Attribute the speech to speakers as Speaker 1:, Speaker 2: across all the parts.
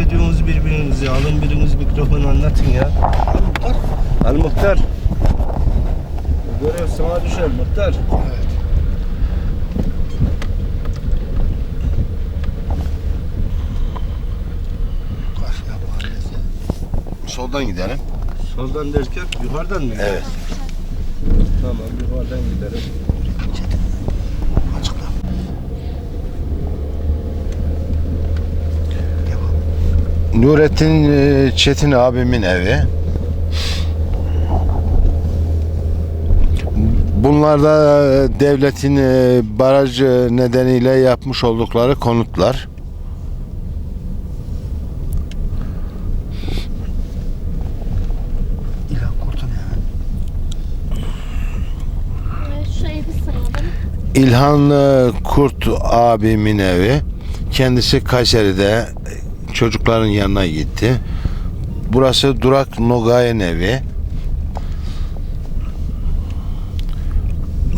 Speaker 1: işaret ediyorsunuz birbirinizi. Alın biriniz mikrofonu anlatın ya. Al muhtar. Bu Görev sana düşer muhtar.
Speaker 2: Mahallesi.
Speaker 3: Soldan gidelim.
Speaker 1: Soldan derken yukarıdan mı?
Speaker 3: Evet.
Speaker 1: Tamam yukarıdan gidelim.
Speaker 3: Nurettin e, Çetin abimin evi. Bunlar da e, devletin e, baraj nedeniyle yapmış oldukları konutlar.
Speaker 2: İlhan
Speaker 3: Kurt abimin evi. Kendisi Kayseri'de çocukların yanına gitti. Burası Durak Nogay'ın evi.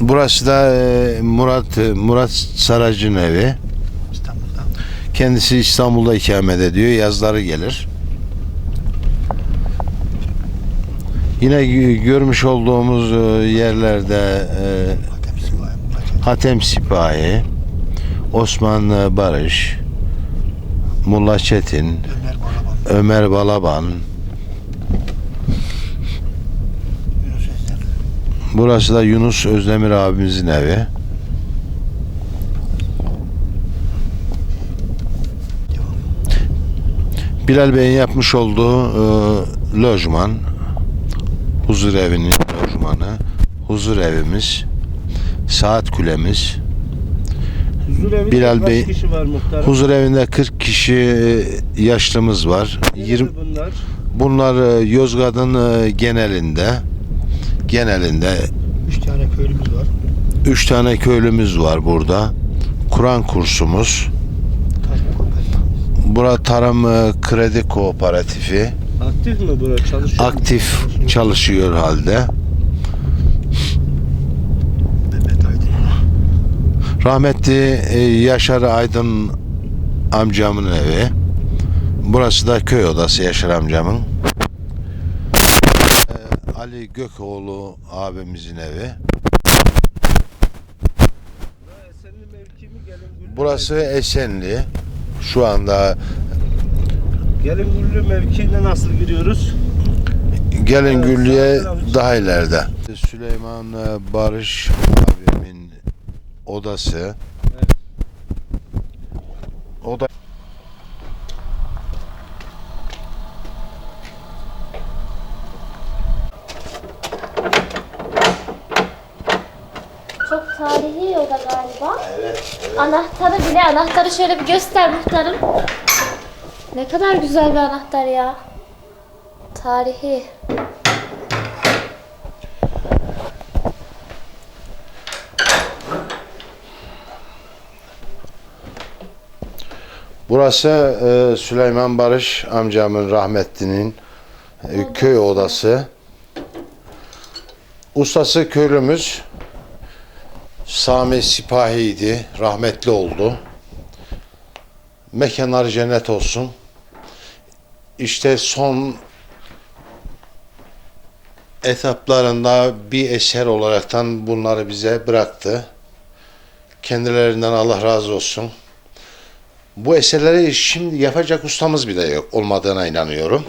Speaker 3: Burası da e, Murat Murat Sarac'ın evi.
Speaker 2: İstanbul'da.
Speaker 3: Kendisi İstanbul'da ikamet ediyor. Yazları gelir. Yine gö- görmüş olduğumuz e, yerlerde e,
Speaker 2: Hatem
Speaker 3: Sipahi, Osman e, Barış, Mulla Çetin,
Speaker 2: Ömer Balaban.
Speaker 3: Ömer. Burası da Yunus Özdemir abimizin evi. Bilal Bey'in yapmış olduğu e, lojman, huzur evinin lojmanı, huzur evimiz, saat kulemiz. Bilal Bey-
Speaker 1: kişi var muhtar?
Speaker 3: Huzur evinde 40 kişi e, yaşlımız var. 20
Speaker 1: bunlar.
Speaker 3: bunlar e, Yozgat'ın e, genelinde genelinde
Speaker 2: Üç tane köylümüz var.
Speaker 3: 3 tane köylümüz var burada. Kur'an kursumuz. Bura Tarım e, Kredi Kooperatifi.
Speaker 1: Aktif mi bura? Çalışıyor mu?
Speaker 3: Aktif çalışıyor halde.
Speaker 2: Mehmet Aydın.
Speaker 3: Rahmetli e, Yaşar Aydın amcamın evi. Burası da köy odası Yaşar amcamın. E, Ali Gökoğlu abimizin evi. Burası? Esenli. Şu anda
Speaker 1: Gelingüllü mevkiine nasıl giriyoruz?
Speaker 3: Gelin
Speaker 1: Evet,
Speaker 3: Güllü'ye
Speaker 1: sağ taraf.
Speaker 3: daha ileride. Süleyman e, Barış abimin odası. O da
Speaker 4: Çok tarihi oda galiba. Evet, Anahtarı bile, anahtarı şöyle bir göster muhtarım. Ne kadar güzel bir anahtar ya. Tarihi.
Speaker 3: Burası e, Süleyman Barış amcamın rahmetlinin e, köy odası. Ustası köylümüz Sami Sipahi'ydi. Rahmetli oldu. Mekanları cennet olsun. İşte son etaplarında bir eser olaraktan bunları bize bıraktı. Kendilerinden Allah razı olsun. Bu eserleri şimdi yapacak ustamız bile yok olmadığına inanıyorum.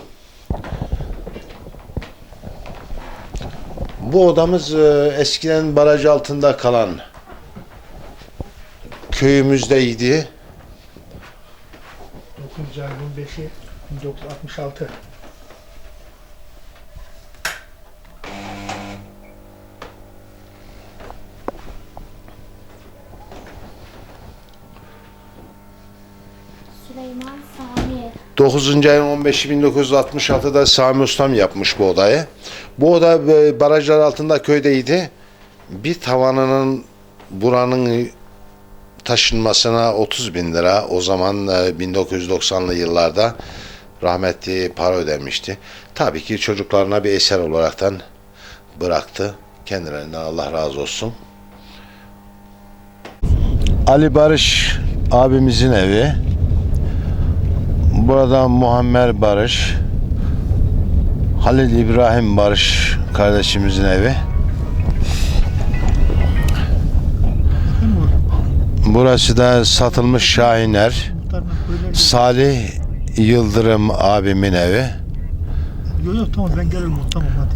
Speaker 3: Bu odamız e, eskiden baraj altında kalan köyümüzdeydi.
Speaker 2: 9. ayın 15'i 1966.
Speaker 4: Süleyman Sami.
Speaker 3: 9. ayın 15'i 1966'da Sami Ustam yapmış bu odayı. Bu oda e, barajlar altında köydeydi. Bir tavanının buranın taşınmasına 30 bin lira o zaman e, 1990'lı yıllarda rahmetli para ödemişti. Tabii ki çocuklarına bir eser olaraktan bıraktı. Kendilerinden Allah razı olsun. Ali Barış abimizin evi. Burada Muammer Barış, Halil İbrahim Barış kardeşimizin evi. Burası da satılmış Şahiner. Salih Yıldırım abimin evi.
Speaker 2: Yok yok tamam ben gelirim tamam hadi.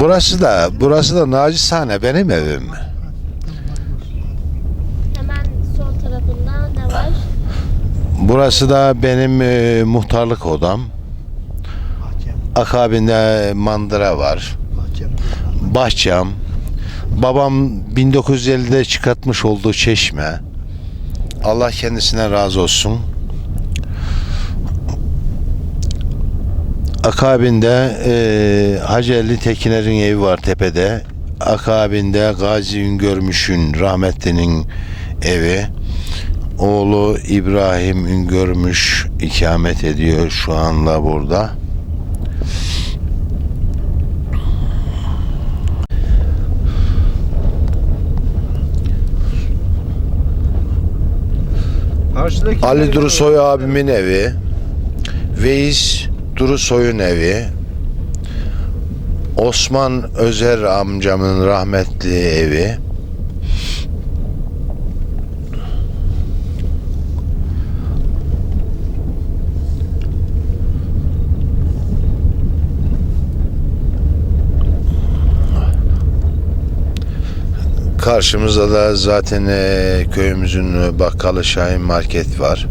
Speaker 3: Burası da burası da nacizane benim evim.
Speaker 2: Tamam hadi görüşürüz.
Speaker 4: Hemen sol tarafında ne var?
Speaker 3: Burası da benim e, muhtarlık odam. Akabinde mandıra var.
Speaker 2: bahçem.
Speaker 3: Bahçem. Babam 1950'de çıkartmış olduğu çeşme. Allah kendisine razı olsun. Akabinde e, Hacı Ali Tekiner'in evi var tepede. Akabinde Gazi Üngörmüş'ün rahmetlinin evi. Oğlu İbrahim Üngörmüş ikamet ediyor şu anda burada.
Speaker 1: Karşıdaki
Speaker 3: Ali Durusoy abimin evi. Veys Durusoy'un evi. Osman Özer amcamın rahmetli evi. Karşımızda da zaten eee, köyümüzün bakkalı Şahin Market var.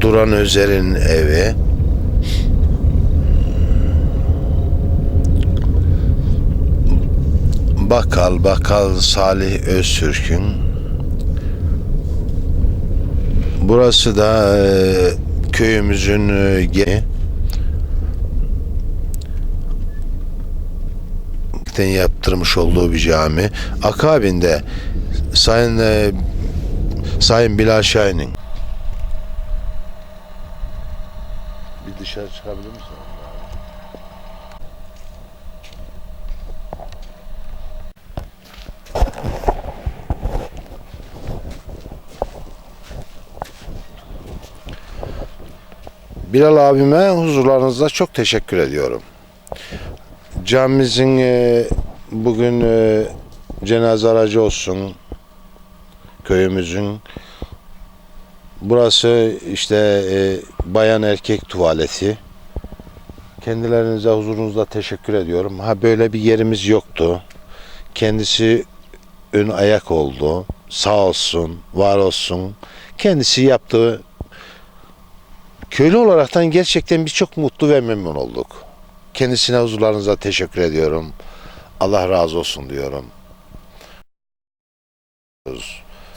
Speaker 3: Duran Özer'in evi. Bakkal, Bakkal Salih Öztürk'ün. Burası da eee, köyümüzün eee, ge- yaptırmış olduğu bir cami. Akabinde Sayın eee, Sayın Bilal Şahin'in bir dışarı çıkabilir misin? Bilal abime huzurlarınızda çok teşekkür ediyorum. Camimizin e, bugün e, cenaze aracı olsun köyümüzün. Burası işte e, bayan erkek tuvaleti. Kendilerinize huzurunuzda teşekkür ediyorum. Ha böyle bir yerimiz yoktu. Kendisi ön ayak oldu. Sağ olsun, var olsun. Kendisi yaptığı köylü olaraktan gerçekten birçok mutlu ve memnun olduk. Kendisine huzurlarınıza teşekkür ediyorum. Allah razı olsun diyorum.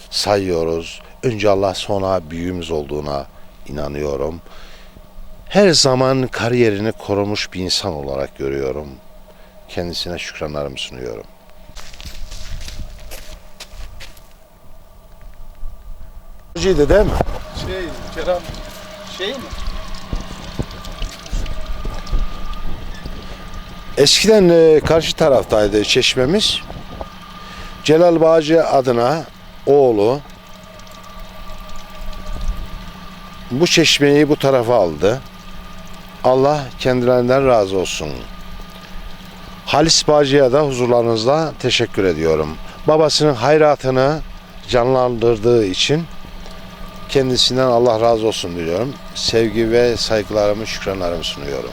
Speaker 3: Sayıyoruz. Önce Allah sonra büyüğümüz olduğuna inanıyorum. Her zaman kariyerini korumuş bir insan olarak görüyorum. Kendisine şükranlarımı sunuyorum. Hocaydı değil mi?
Speaker 2: Şey, Kerem, şey mi?
Speaker 3: Eskiden e, karşı taraftaydı çeşmemiz. Celal Bağcı adına oğlu bu çeşmeyi bu tarafa aldı. Allah kendilerinden razı olsun. Halis Bağcı'ya da huzurlarınızda teşekkür ediyorum. Babasının hayratını canlandırdığı için kendisinden Allah razı olsun diliyorum. Sevgi ve saygılarımı, şükranlarımı sunuyorum.